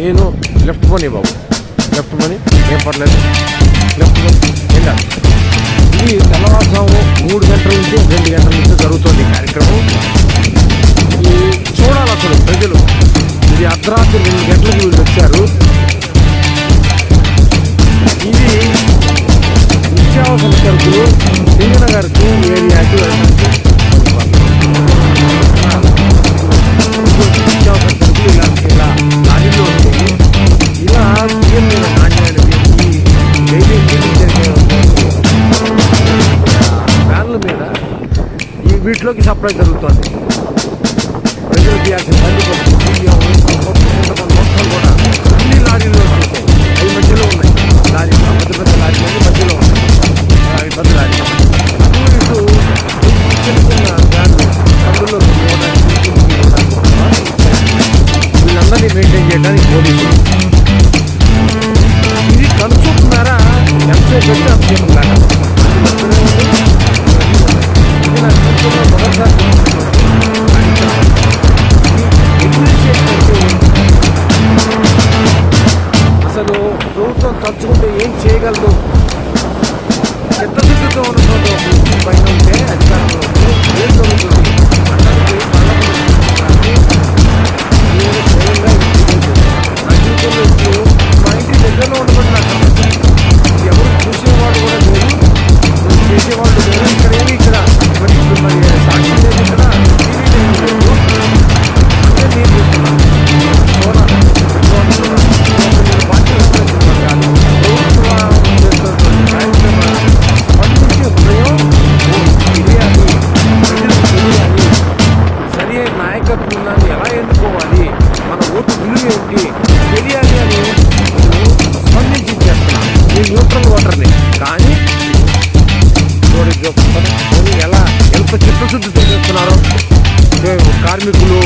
నేను లెఫ్ట్ పోనీ బాబు. లెఫ్ట్ పోనీ ఏం పర్లేదు. లెఫ్ట్ మనీ ఏం ఇది తెల్లవారుజాము మూడు గంటల నుంచి రెండు గంటల నుంచి జరుగుతుంది కార్యక్రమం. ఈ చూడాలి అసలు ప్రజలు. ఇది అర్ధరాత్రి రెండు గంటలకు వీళ్ళు వచ్చారు. ఇది నిత్యావసర సరుకులు సింగనగర్కు ఏరియాకి వెళ్ళడానికి ఇంట్లోకి సప్లై జరుగుతుంది ప్రజలు చేయాల్సిన బండి పట్టు బియ్యం మొత్తం కూడా అన్ని లారీలో వచ్చేసాయి అవి మధ్యలో ఉన్నాయి లారీ పెద్ద పెద్ద లారీలు మధ్యలో ఉన్నాయి అవి పెద్ద లారీ చిన్న చిన్న అందులో వీళ్ళందరినీ మెయింటైన్ చేయడానికి పోలీసులు ఇది పెట్టి ప్రభుత్వం ఏం చేయగలదు? చిత్తశుద్ధితో ఉన్నటువంటి పైన ఉంటే అధికారంలో ఉంటే ఏం జరుగుతుంది? న్యూట్రల్ ఓటర్ని కానీ చూడండి ఎలా ఎంత చిత్తశుద్ధి చేస్తున్నారో. కార్మికులు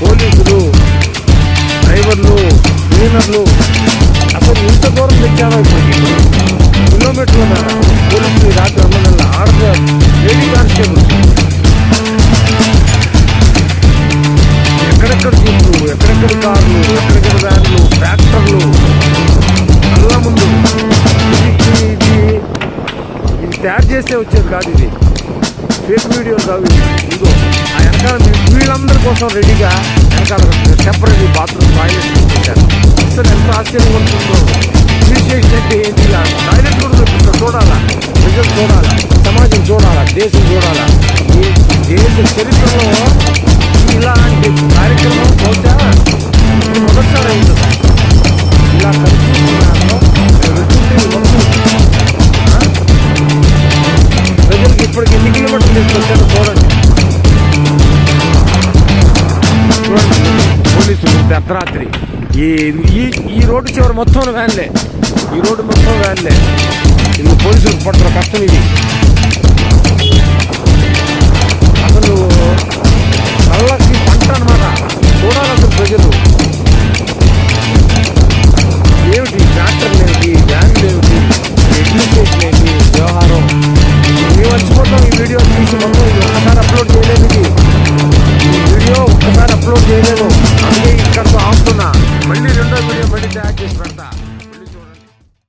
పోలీసులు డ్రైవర్లు క్లీనర్లు. అసలు ఇంత దూరం తెచ్చారో ఇప్పటికి కిలోమీటర్ల పోలీసులు రాత్రి అన్న నెల ఆడద లేడీ కానిస్టేబుల్. చేస్తే వచ్చేది కాదు ఇది. ఫేక్ వీడియో కాదు ఇదిగో ఆ వెనకాల వీళ్ళందరి కోసం రెడీగా వెనకాల టెంపరీ బాత్రూమ్ టాయిలెట్ చూపించారు అసలు ఎంత ఆశ్చర్యంగా ఉంటుందో. అప్రిషియేషన్ అంటే ఏంటి ఇలా టాయిలెట్ కూడా చూపిస్తారు చూడాలా? ప్రజలు చూడాలా? సమాజం చూడాలా? దేశం చూడాలా? ఈ దేశ చరిత్రలో ఇలాంటి కార్యక్రమం బహుశా ఇప్పటికి ఎన్ని కిలోమీటర్లు తీసుకొచ్చారో చూడండి. పోలీసులు అర్ధరాత్రి ఈ ఈ ఈ రోడ్డు చివరి మొత్తం వ్యాన్లే. ఈ రోడ్డు మొత్తం వ్యాన్లే. ఇది పోలీసులు పడుతున్న కష్టం ఇది. gene bu